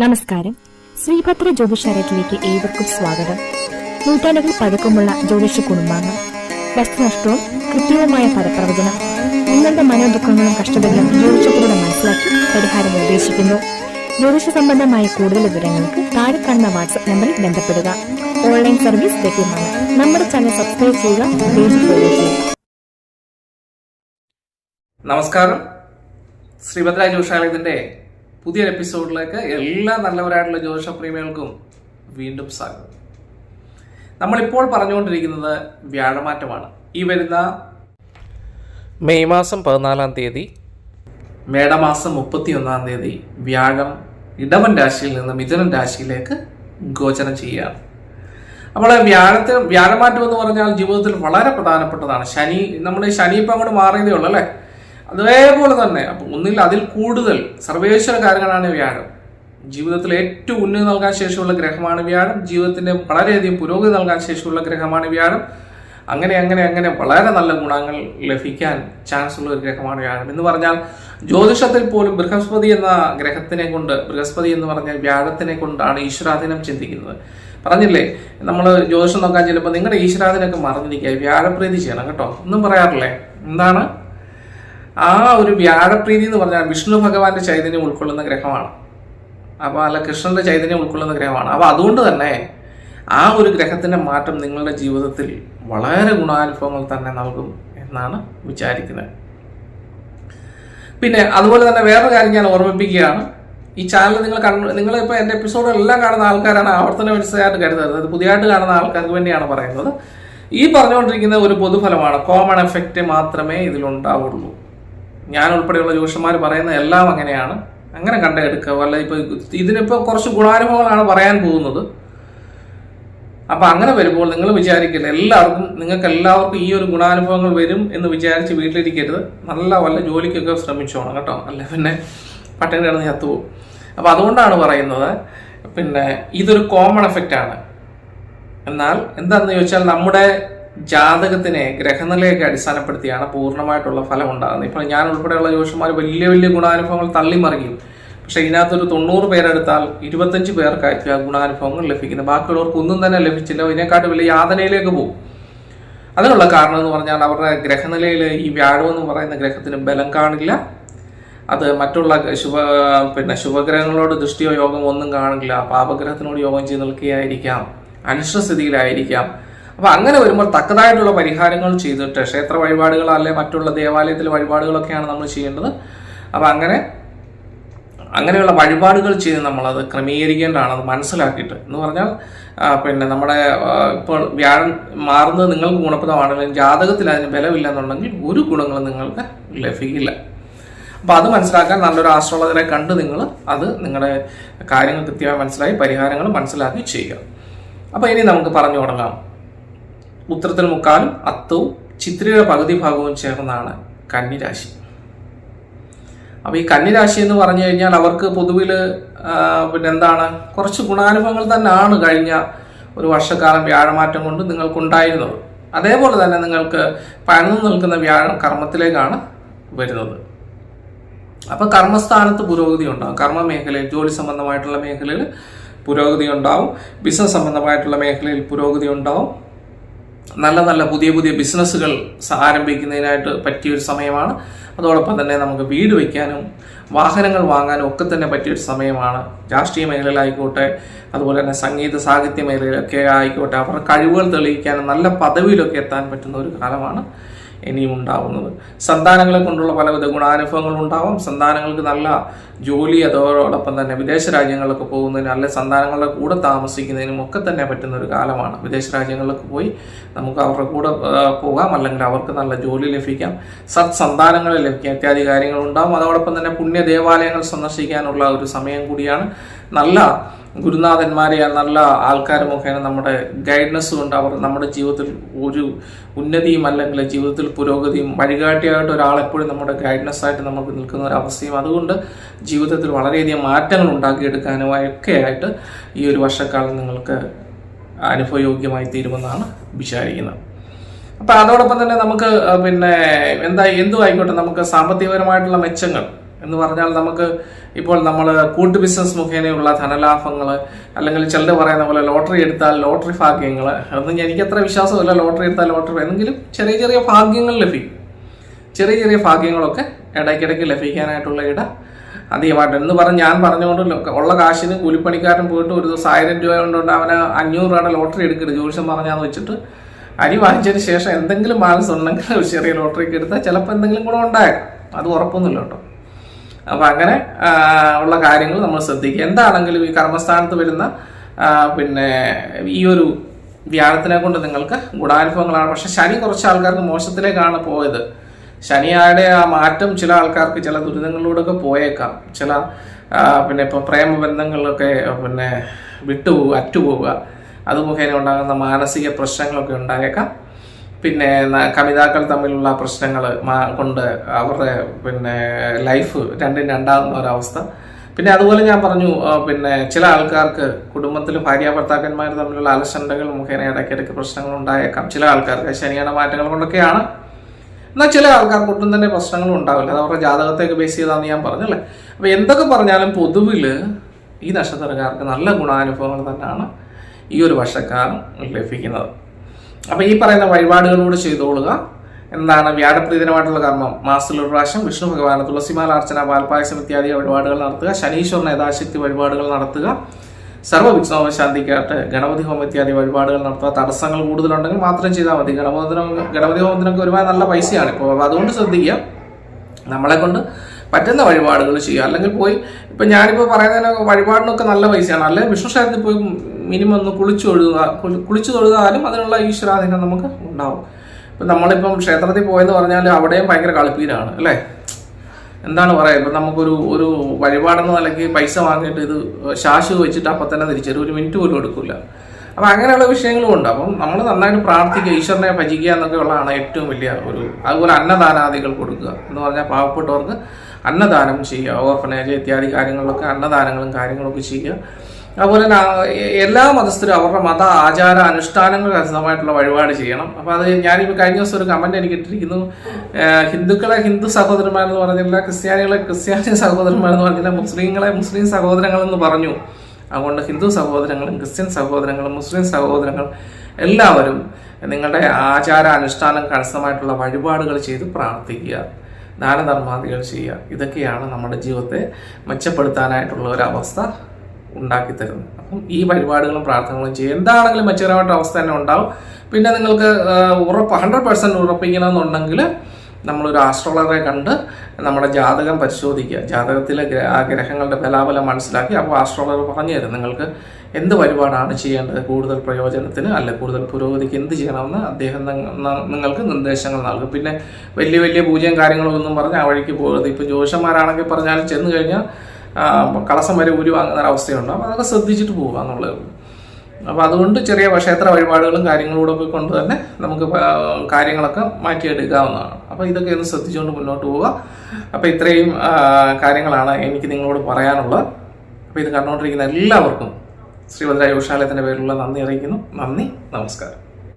നമസ്കാരം. ശ്രീഭദ്ര ജ്യോതിഷാലയത്തിലേക്ക് ഏവർക്കും സ്വാഗതം. നൂറ്റാണ്ടുകൾ പഴക്കമുള്ള ജ്യോതിഷ കുടുംബാംഗം വസ്തുനഷ്ടവും കൃത്യവുമായ പദപ്രവചനം നിങ്ങളുടെ മനോദുഃഖങ്ങളും കഷ്ടതകളും ജ്യോതിഷത്തിലൂടെ മനസ്സിലാക്കി പരിഹാരം നിർദ്ദേശിക്കുന്നു. ജ്യോതിഷ സംബന്ധമായ കൂടുതൽ വിവരങ്ങൾക്ക് താഴെ കാണുന്ന വാട്സ്ആപ്പ് നമ്പറിൽ ബന്ധപ്പെടുക. ഓൺലൈൻ സർവീസ് ലഭ്യമാണ്. നമ്മുടെ ചാനൽ സബ്സ്ക്രൈബ് ചെയ്യുക ചെയ്യുക. നമസ്കാരം. ശ്രീഭദ്ര ജ്യോതിഷാലയത്തിന്റെ പുതിയൊരു എപ്പിസോഡിലേക്ക് എല്ലാ നല്ലവരായിട്ടുള്ള ജ്യോതിഷ പ്രേമികൾക്കും വീണ്ടും സ്വാഗതം. നമ്മളിപ്പോൾ പറഞ്ഞുകൊണ്ടിരിക്കുന്നത് വ്യാഴമാറ്റമാണ്. ഈ വരുന്ന മെയ് മാസം പതിനാലാം തീയതി മേടമാസം മുപ്പത്തിയൊന്നാം തീയതി വ്യാഴം ഇടവൻ രാശിയിൽ നിന്ന് മിഥുനൻ രാശിയിലേക്ക് ഗോചരം ചെയ്യുകയാണ്. അപ്പോൾ വ്യാഴത്തെ വ്യാഴമാറ്റം എന്ന് പറഞ്ഞാൽ ജീവിതത്തിൽ വളരെ പ്രധാനപ്പെട്ടതാണ്. ശനി നമ്മുടെ ശനി ഇപ്പം അങ്ങോട്ട് മാറിയതേ ഉള്ളൂ അല്ലേ? അതേപോലെ തന്നെ ഒന്നിൽ അതിൽ കൂടുതൽ സർവേശ്വര കാരകനാണ് വ്യാഴം. ജീവിതത്തിൽ ഏറ്റവും ഉന്നതി നൽകാൻ ശേഷിയുള്ള ഗ്രഹമാണ് വ്യാഴം. ജീവിതത്തിന്റെ വളരെയധികം പുരോഗതി നൽകാൻ ശേഷിയുള്ള ഗ്രഹമാണ് വ്യാഴം. അങ്ങനെ അങ്ങനെ അങ്ങനെ വളരെ നല്ല ഗുണങ്ങൾ ലഭിക്കാൻ ചാൻസ് ഉള്ള ഒരു ഗ്രഹമാണ് വ്യാഴം. എന്ന് പറഞ്ഞാൽ ജ്യോതിഷത്തിൽ പോലും ബൃഹസ്പതി എന്ന ഗ്രഹത്തിനെ കൊണ്ട് ബൃഹസ്പതി എന്ന് പറഞ്ഞാൽ വ്യാഴത്തിനെ കൊണ്ടാണ് ഈശ്വരാധീനം ചിന്തിക്കുന്നത്. പറഞ്ഞില്ലേ? നമ്മൾ ജ്യോതിഷം നോക്കാൻ ചെല്ലുമ്പോൾ നിങ്ങളുടെ ഈശ്വരാധീനൊക്കെ മറന്നിരിക്കുക. വ്യാഴപ്രീതി ചെയ്യണം കേട്ടോ. ഒന്നും പറയാറില്ലേ? എന്താണ്? ആ ഒരു വ്യാഴപ്രീതി എന്ന് പറഞ്ഞാൽ വിഷ്ണു ഭഗവാന്റെ ചൈതന്യം ഉൾക്കൊള്ളുന്ന ഗ്രഹമാണ്. അപ്പോൾ അല്ല കൃഷ്ണന്റെ ചൈതന്യം ഉൾക്കൊള്ളുന്ന ഗ്രഹമാണ്. അപ്പോൾ അതുകൊണ്ട് തന്നെ ആ ഒരു ഗ്രഹത്തിന്റെ മാറ്റം നിങ്ങളുടെ ജീവിതത്തിൽ വളരെ ഗുണാനുഭവങ്ങൾ തന്നെ നൽകും എന്നാണ് വിചാരിക്കുന്നത്. പിന്നെ അതുപോലെ തന്നെ വേറൊരു കാര്യം ഞാൻ ഓർമ്മിപ്പിക്കുകയാണ്. ഈ ചാനൽ നിങ്ങൾ കണ്ടു നിങ്ങൾ ഇപ്പോൾ എന്റെ എപ്പിസോഡെല്ലാം കാണുന്ന ആൾക്കാരാണ് ആവർത്തന മനസ്സിലായിട്ട് കരുതരുത്. അത് പുതിയതായിട്ട് കാണുന്ന ആൾക്കാർക്ക് വേണ്ടിയാണ് പറയുന്നത്. ഈ പറഞ്ഞുകൊണ്ടിരിക്കുന്ന ഒരു പൊതുഫലമാണ് കോമൺ എഫക്റ്റ് മാത്രമേ ഇതിലുണ്ടാവുള്ളൂ. ഞാൻ ഉൾപ്പെടെയുള്ള ജ്യൂഷന്മാർ പറയുന്ന എല്ലാം അങ്ങനെയാണ്. അങ്ങനെ കണ്ടെടുക്കുക. അല്ല ഇപ്പൊ ഇതിനിപ്പോ കുറച്ച് ഗുണാനുഭവങ്ങളാണ് പറയാൻ പോകുന്നത്. അപ്പൊ അങ്ങനെ വരുമ്പോൾ നിങ്ങൾ വിചാരിക്കില്ല എല്ലാവർക്കും നിങ്ങൾക്ക് എല്ലാവർക്കും ഈ ഒരു ഗുണാനുഭവങ്ങൾ വരും എന്ന് വിചാരിച്ച് വീട്ടിലിരിക്കരുത്. നല്ല വല്ല ജോലിക്കൊക്കെ ശ്രമിച്ചോണം കേട്ടോ. അല്ല? പിന്നെ പട്ടണി കിടന്ന് ചത്തുപോകും അപ്പൊ അതുകൊണ്ടാണ് പറയുന്നത് പിന്നെ ഇതൊരു കോമൺ എഫക്റ്റ് ആണ് എന്നാൽ എന്താണെന്ന് ചോദിച്ചാൽ നമ്മുടെ ജാതകത്തിനെ ഗ്രഹനിലയൊക്കെ അടിസ്ഥാനപ്പെടുത്തിയാണ് പൂർണമായിട്ടുള്ള ഫലം ഉണ്ടാകുന്നത്. ഇപ്പോൾ ഞാൻ ഉൾപ്പെടെയുള്ള ജോഷന്മാർ വലിയ വലിയ ഗുണാനുഭവങ്ങൾ തള്ളിമറിയും. പക്ഷേ ഇതിനകത്തൊരു തൊണ്ണൂറ് പേരെടുത്താൽ ഇരുപത്തഞ്ച് പേർക്കായിരിക്കും ആ ഗുണാനുഭവങ്ങൾ ലഭിക്കുന്നത്. ബാക്കിയുള്ളവർക്ക് ഒന്നും തന്നെ ലഭിച്ചില്ല. ഇതിനെക്കാട്ടും വലിയ യാതനയിലേക്ക് പോകും. അതിനുള്ള കാരണം എന്ന് പറഞ്ഞാൽ അവരുടെ ഗ്രഹനിലയിൽ ഈ വ്യാഴം എന്ന് പറയുന്ന ഗ്രഹത്തിന് ബലം കാണില്ല. അത് മറ്റുള്ള ശുഭ പിന്നെ ശുഭഗ്രഹങ്ങളോട് ദൃഷ്ടിയോ യോഗം ഒന്നും കാണില്ല. പാപഗ്രഹത്തിനോട് യോഗം ചെയ്ത് നിൽക്കുകയായിരിക്കാം. അനിഷ്ടസ്ഥിതിയിലായിരിക്കാം അപ്പൊ അങ്ങനെ വരുമ്പോൾ തക്കതായിട്ടുള്ള പരിഹാരങ്ങൾ ചെയ്തിട്ട് ക്ഷേത്ര വഴിപാടുകൾ അല്ലെ മറ്റുള്ള ദേവാലയത്തിലെ വഴിപാടുകളൊക്കെയാണ് നമ്മൾ ചെയ്യേണ്ടത്. അപ്പൊ അങ്ങനെ അങ്ങനെയുള്ള വഴിപാടുകൾ ചെയ്ത് നമ്മളത് ക്രമീകരിക്കേണ്ടതാണ് അത് മനസ്സിലാക്കിയിട്ട്. എന്ന് പറഞ്ഞാൽ പിന്നെ നമ്മുടെ ഇപ്പോൾ വ്യാഴം മാറുന്നത് നിങ്ങൾക്ക് ഗുണപ്രദമാണെങ്കിലും ജാതകത്തിൽ അതിന് ബലമില്ലെന്നുണ്ടെങ്കിൽ ഒരു ഗുണങ്ങളും നിങ്ങൾക്ക് ലഭിക്കില്ല. അപ്പൊ അത് മനസ്സിലാക്കാൻ നല്ലൊരു ആസ്ട്രോളജറെ കണ്ട് നിങ്ങൾ അത് നിങ്ങളുടെ കാര്യങ്ങൾ കൃത്യമായി മനസ്സിലായി പരിഹാരങ്ങൾ മനസ്സിലാക്കി ചെയ്യുക. അപ്പൊ ഇനി നമുക്ക് പറഞ്ഞു തുടങ്ങാം. ഉത്തരത്തിൽ മുക്കാലും അത്തവും ചിത്രയുടെ പകുതി ഭാഗവും ചേർന്നാണ് കന്നിരാശി. അപ്പൊ ഈ കന്നിരാശി എന്ന് പറഞ്ഞു കഴിഞ്ഞാൽ അവർക്ക് പൊതുവിൽ പിന്നെ എന്താണ് കുറച്ച് ഗുണാനുഭവങ്ങൾ തന്നെയാണ് കഴിഞ്ഞ ഒരു വർഷക്കാലം വ്യാഴമാറ്റം കൊണ്ട് നിങ്ങൾക്കുണ്ടായിരുന്നത്. അതേപോലെ തന്നെ നിങ്ങൾക്ക് പഴന്നു നിൽക്കുന്ന വ്യാഴം കർമ്മത്തിലേക്കാണ് വരുന്നത്. അപ്പോൾ കർമ്മസ്ഥാനത്ത് പുരോഗതി ഉണ്ടാകും കർമ്മ മേഖലയിൽ ജോലി സംബന്ധമായിട്ടുള്ള മേഖലയിൽ പുരോഗതി ഉണ്ടാവും. ബിസിനസ് സംബന്ധമായിട്ടുള്ള മേഖലയിൽ പുരോഗതി ഉണ്ടാവും. നല്ല നല്ല പുതിയ പുതിയ ബിസിനസ്സുകൾ ആരംഭിക്കുന്നതിനായിട്ട് പറ്റിയൊരു സമയമാണ്. അതോടൊപ്പം തന്നെ നമുക്ക് വീട് വയ്ക്കാനും വാഹനങ്ങൾ വാങ്ങാനും ഒക്കെ തന്നെ പറ്റിയൊരു സമയമാണ്. രാഷ്ട്രീയ മേഖലയിലായിക്കോട്ടെ അതുപോലെ തന്നെ സംഗീത സാഹിത്യ മേഖലയിലൊക്കെ ആയിക്കോട്ടെ അവരുടെ കഴിവുകൾ തെളിയിക്കാനും നല്ല പദവിയിലൊക്കെ എത്താൻ പറ്റുന്ന ഒരു കാലമാണ്. ഇനിയും ഉണ്ടാവുന്നത്. സന്താനങ്ങളെ കൊണ്ടുള്ള പലവിധ ഗുണാനുഭവങ്ങൾ ഉണ്ടാവും സന്താനങ്ങൾക്ക് നല്ല ജോലി അതോടൊപ്പം തന്നെ വിദേശ രാജ്യങ്ങളിലൊക്കെ പോകുന്നതിനും അല്ലെ സന്താനങ്ങളുടെ കൂടെ താമസിക്കുന്നതിനും ഒക്കെ തന്നെ പറ്റുന്ന ഒരു കാലമാണ്. വിദേശ രാജ്യങ്ങളിലൊക്കെ പോയി നമുക്ക് അവരുടെ കൂടെ പോകാം. അല്ലെങ്കിൽ അവർക്ക് നല്ല ജോലി ലഭിക്കാം. സത്സന്താനങ്ങൾ ലഭിക്കാം. ഇത്യാദി കാര്യങ്ങൾ ഉണ്ടാവും അതോടൊപ്പം തന്നെ പുണ്യ ദേവാലയങ്ങൾ സന്ദർശിക്കാനുള്ള ഒരു സമയം കൂടിയാണ്. നല്ല ഗുരുനാഥന്മാരെ നല്ല ആൾക്കാർ മുഖേന നമ്മുടെ ഗൈഡ്നസ് കൊണ്ട് അവർ നമ്മുടെ ജീവിതത്തിൽ ഒരു ഉന്നതിയും അല്ലെങ്കിൽ ജീവിതത്തിൽ പുരോഗതിയും വഴികാട്ടിയായിട്ട് ഒരാളെപ്പോഴും നമ്മുടെ ഗൈഡൻസ് ആയിട്ട് നമുക്ക് നിൽക്കുന്ന ഒരു അവസ്ഥയും. അതുകൊണ്ട് ജീവിതത്തിൽ വളരെയധികം മാറ്റങ്ങൾ ഉണ്ടാക്കിയെടുക്കാനും ഒക്കെ ആയിട്ട് ഈ ഒരു വർഷക്കാലം നിങ്ങൾക്ക് അനുഭവയോഗ്യമായി തീരുമെന്നാണ് വിചാരിക്കുന്നത്. അപ്പൊ അതോടൊപ്പം തന്നെ നമുക്ക് പിന്നെ എന്താ എന്തു ആയിക്കോട്ടെ നമുക്ക് സാമ്പത്തികപരമായിട്ടുള്ള മെച്ചങ്ങൾ എന്ന് പറഞ്ഞാൽ നമുക്ക് ഇപ്പോൾ നമ്മൾ കൂട്ടു ബിസിനസ് മുഖേനയുള്ള ധനലാഭങ്ങൾ അല്ലെങ്കിൽ ചിലർ പറയുന്ന പോലെ ലോട്ടറി എടുത്താൽ ലോട്ടറി ഭാഗ്യങ്ങൾ അതൊന്നും എനിക്ക് അത്ര വിശ്വാസമില്ല. ലോട്ടറി എടുത്താൽ ലോട്ടറി എന്തെങ്കിലും ചെറിയ ചെറിയ ഭാഗ്യങ്ങൾ ലഭിക്കും. ചെറിയ ചെറിയ ഭാഗ്യങ്ങളൊക്കെ ഇടയ്ക്കിടയ്ക്ക് ലഭിക്കാനായിട്ടുള്ള ഇട അധികമായിട്ട്. എന്ന് പറഞ്ഞ് ഞാൻ പറഞ്ഞുകൊണ്ട് ഉള്ള കാശിന് കൂലിപ്പണിക്കാരൻ പോയിട്ട് ഒരു ദിവസം ആയിരം രൂപ കൊണ്ടുകൊണ്ട് അവന് അഞ്ഞൂറ് രൂപയുടെ ലോട്ടറി എടുക്കരുത്. ജോത്സ്യം പറഞ്ഞാന്ന് വെച്ചിട്ട് അരി വാങ്ങിച്ചതിന് ശേഷം എന്തെങ്കിലും ബാലൻസ് ഉണ്ടെങ്കിൽ ഒരു ചെറിയ ലോട്ടറിക്ക് എടുത്താൽ ചിലപ്പോൾ എന്തെങ്കിലും ഗുണം ഉണ്ടായേക്കാം. അത് ഉറപ്പൊന്നുമില്ല കേട്ടോ. അപ്പം അങ്ങനെ ഉള്ള കാര്യങ്ങൾ നമ്മൾ ശ്രദ്ധിക്കുക. എന്താണെങ്കിലും ഈ കർമ്മസ്ഥാനത്ത് വരുന്ന പിന്നെ ഈ ഒരു വ്യാഴത്തിനെ കൊണ്ട് നിങ്ങൾക്ക് ഗുണാനുഭവങ്ങളാണ് പക്ഷെ ശനി കുറച്ച് ആൾക്കാർക്ക് മോശത്തിലേക്കാണ് പോയത്. ശനിയായുടെ ആ മാറ്റം ചില ആൾക്കാർക്ക് ചില ദുരിതങ്ങളിലൂടെയൊക്കെ പോയേക്കാം. ചില പിന്നെ ഇപ്പം പ്രേമബന്ധങ്ങളിലൊക്കെ പിന്നെ വിട്ടുപോവുക അറ്റുപോവുക. അത് മുഖേന ഉണ്ടാകുന്ന മാനസിക പ്രശ്നങ്ങളൊക്കെ ഉണ്ടായേക്കാം. പിന്നെ കവിതാക്കൾ തമ്മിലുള്ള പ്രശ്നങ്ങൾ കൊണ്ട് അവരുടെ പിന്നെ ലൈഫ് രണ്ടും രണ്ടാകുന്ന ഒരവസ്ഥ. പിന്നെ അതുപോലെ ഞാൻ പറഞ്ഞു പിന്നെ ചില ആൾക്കാർക്ക് കുടുംബത്തിൽ ഭാര്യ ഭർത്താക്കന്മാർ തമ്മിലുള്ള അലസണ്ടകൾ മുഖേന ഇടയ്ക്കിടയ്ക്ക് പ്രശ്നങ്ങൾ ഉണ്ടായേക്കാം ചില ആൾക്കാർക്ക് ശനിയാണ മാറ്റങ്ങൾ കൊണ്ടൊക്കെയാണ്. എന്നാൽ ചില ആൾക്കാർക്ക് ഒട്ടും തന്നെ പ്രശ്നങ്ങളും ഉണ്ടാവില്ല. അത് അവരുടെ ജാതകത്തേക്ക് ബേസ് ചെയ്താന്ന് ഞാൻ പറഞ്ഞല്ലേ? അപ്പൊ എന്തൊക്കെ പറഞ്ഞാലും പൊതുവിൽ ഈ നക്ഷത്രക്കാർക്ക് നല്ല ഗുണാനുഭവങ്ങൾ തന്നെയാണ് ഈ ഒരു വർഷക്കാലം ലഭിക്കുന്നത്. അപ്പൊ ഈ പറയുന്ന വഴിപാടുകളൂടെ ചെയ്തോളുക. എന്താണ് വ്യാഴപ്രീതനമായിട്ടുള്ള കർമ്മം. മാസത്തിൽ ഒരു പ്രാവശ്യം വിഷ്ണു ഭഗവാന് തുളസിമാല അർച്ചന പാൽപായസം ഇത്യാദി വഴിപാടുകൾ നടത്തുക. ശനീശ്വരന് യഥാശക്തി വഴിപാടുകൾ നടത്തുക. സർവവിഘ്നോപ ശാന്തിക്കായിട്ട് ഗണപതി ഹോമം ഇത്യാദി വഴിപാടുകൾ നടത്തുക. തടസ്സങ്ങൾ കൂടുതലുണ്ടെങ്കിൽ മാത്രം ചെയ്താൽ മതി. ഗണപതിനും ഗണപതി ഹോമത്തിനൊക്കെ ഒരുപാട് നല്ല പൈസയാണ് ഇപ്പോൾ അപ്പോൾ അതുകൊണ്ട് ശ്രദ്ധിക്കുക. നമ്മളെ കൊണ്ട് പറ്റുന്ന വഴിപാടുകൾ ചെയ്യുക. അല്ലെങ്കിൽ പോയി ഇപ്പം ഞാനിപ്പോൾ പറയുന്നതിന് വഴിപാടിനൊക്കെ നല്ല പൈസയാണ്. അല്ലെങ്കിൽ വിഷ്ണു ക്ഷേത്രത്തിൽ പോയി മിനിമം ഒന്ന് കുളിച്ചു തൊഴുക കുളി- കുളിച്ചു തൊഴുകാലും അതിനുള്ള ഈശ്വരാധീനം നമുക്ക് ഉണ്ടാവും. ഇപ്പം നമ്മളിപ്പം ക്ഷേത്രത്തിൽ പോയെന്ന് പറഞ്ഞാൽ അവിടെയും ഭയങ്കര കളിപ്പീരാണ് അല്ലേ? എന്താണ് പറയുക ഇപ്പം നമുക്കൊരു ഒരു വഴിപാടെന്ന നിലയ്ക്ക് പൈസ വാങ്ങിയിട്ട് ഇത് ശാശു വെച്ചിട്ട് അപ്പം തന്നെ തിരിച്ചു ഒരു മിനിറ്റ് പോലും എടുക്കില്ല അപ്പം അങ്ങനെയുള്ള വിഷയങ്ങളും ഉണ്ട്. അപ്പം നമ്മൾ നന്നായിട്ട് പ്രാർത്ഥിക്കുക ഈശ്വരനെ ഭജിക്കുക എന്നൊക്കെ ഉള്ളതാണ് ഏറ്റവും വലിയ ഒരു അതുപോലെ അന്നദാനാദികൾ കൊടുക്കുക എന്ന് പറഞ്ഞാൽ പാവപ്പെട്ടവർക്ക് അന്നദാനം ചെയ്യുക ഓർഫനേജ് ഇത്യാദി കാര്യങ്ങളിലൊക്കെ അന്നദാനങ്ങളും കാര്യങ്ങളൊക്കെ ചെയ്യുക. അതുപോലെ തന്നെ എല്ലാ മതസ്ഥരും അവരുടെ മത ആചാര അനുഷ്ഠാനങ്ങൾക്ക് അനുസൃതമായിട്ടുള്ള വഴിപാട് ചെയ്യണം. അപ്പോൾ അത് ഞാനിപ്പോൾ കഴിഞ്ഞ ദിവസം ഒരു കമന്റ് എനിക്ക് ഇട്ടിരിക്കുന്നു. ഹിന്ദുക്കളെ ഹിന്ദു സഹോദരന്മാരെന്ന് പറഞ്ഞില്ല ക്രിസ്ത്യാനികളെ ക്രിസ്ത്യാനി സഹോദരന്മാരെന്ന് പറഞ്ഞില്ല മുസ്ലിങ്ങളെ മുസ്ലിം സഹോദരങ്ങളെന്ന് പറഞ്ഞു. അതുകൊണ്ട് ഹിന്ദു സഹോദരങ്ങളും ക്രിസ്ത്യൻ സഹോദരങ്ങളും മുസ്ലിം സഹോദരങ്ങൾ എല്ലാവരും നിങ്ങളുടെ ആചാര അനുഷ്ഠാനങ്ങൾക്ക് അനുസൃതമായിട്ടുള്ള വഴിപാടുകൾ ചെയ്ത് പ്രാർത്ഥിക്കുക. ദാനധർമാദികൾ ചെയ്യുക. ഇതൊക്കെയാണ് നമ്മുടെ ജീവിതത്തെ മെച്ചപ്പെടുത്താനായിട്ടുള്ള ഒരു അവസ്ഥ. ഉണ്ടാക്കി തരുന്നത് അപ്പം ഈ വഴിപാടുകളും പ്രാർത്ഥനകളും ചെയ്യുക എന്താണെങ്കിലും മെച്ചകരമായിട്ട് അവസ്ഥ തന്നെ ഉണ്ടാവും. പിന്നെ നിങ്ങൾക്ക് ഉറപ്പ് ഹൺഡ്രഡ് പെർസെന്റ് ഉറപ്പിക്കണമെന്നുണ്ടെങ്കിൽ നമ്മളൊരു ആസ്ട്രോളറെ കണ്ട് നമ്മുടെ ജാതകം പരിശോധിക്കുക. ജാതകത്തിലെ ആ ഗ്രഹങ്ങളുടെ ബലാബലം മനസ്സിലാക്കി. അപ്പോൾ ആസ്ട്രോളർ പറഞ്ഞു തരും നിങ്ങൾക്ക് എന്ത് വഴിപാടാണ് ചെയ്യേണ്ടത്? കൂടുതൽ പ്രയോജനത്തിന് അല്ല കൂടുതൽ പുരോഗതിക്ക് എന്ത് ചെയ്യണമെന്ന് അദ്ദേഹം നിങ്ങൾക്ക് നിർദ്ദേശങ്ങൾ നൽകും. പിന്നെ വലിയ വലിയ പൂജയും കാര്യങ്ങളും ഒന്നും പറഞ്ഞ് ആ വഴിക്ക് പോകരുത്. ഇപ്പോൾ ജ്യോഷന്മാരാണെങ്കിൽ പറഞ്ഞാലും ചെന്ന് കഴിഞ്ഞാൽ കളസം വരെ ഉരു വാങ്ങുന്ന ഒരു അവസ്ഥയുണ്ട്. അപ്പോൾ അതൊക്കെ ശ്രദ്ധിച്ചിട്ട് പോവുക എന്നുള്ളത്. അപ്പോൾ അതുകൊണ്ട് ചെറിയ ക്ഷേത്ര വഴിപാടുകളും കാര്യങ്ങളൂടെ കൊണ്ട് തന്നെ നമുക്ക് കാര്യങ്ങളൊക്കെ മാറ്റിയെടുക്കാവുന്നതാണ്. അപ്പോൾ ഇതൊക്കെ ഒന്ന് ശ്രദ്ധിച്ചുകൊണ്ട് മുന്നോട്ട് പോവുക. അപ്പോൾ ഇത്രയും കാര്യങ്ങളാണ് എനിക്ക് നിങ്ങളോട് പറയാനുള്ളത്. അപ്പോൾ ഇത് കണ്ടുകൊണ്ടിരിക്കുന്ന എല്ലാവർക്കും ശ്രീഭദ്ര ഉഷാലയത്തിന്റെ പേരിലുള്ള നന്ദി അറിയിക്കുന്നു. നന്ദി. നമസ്കാരം.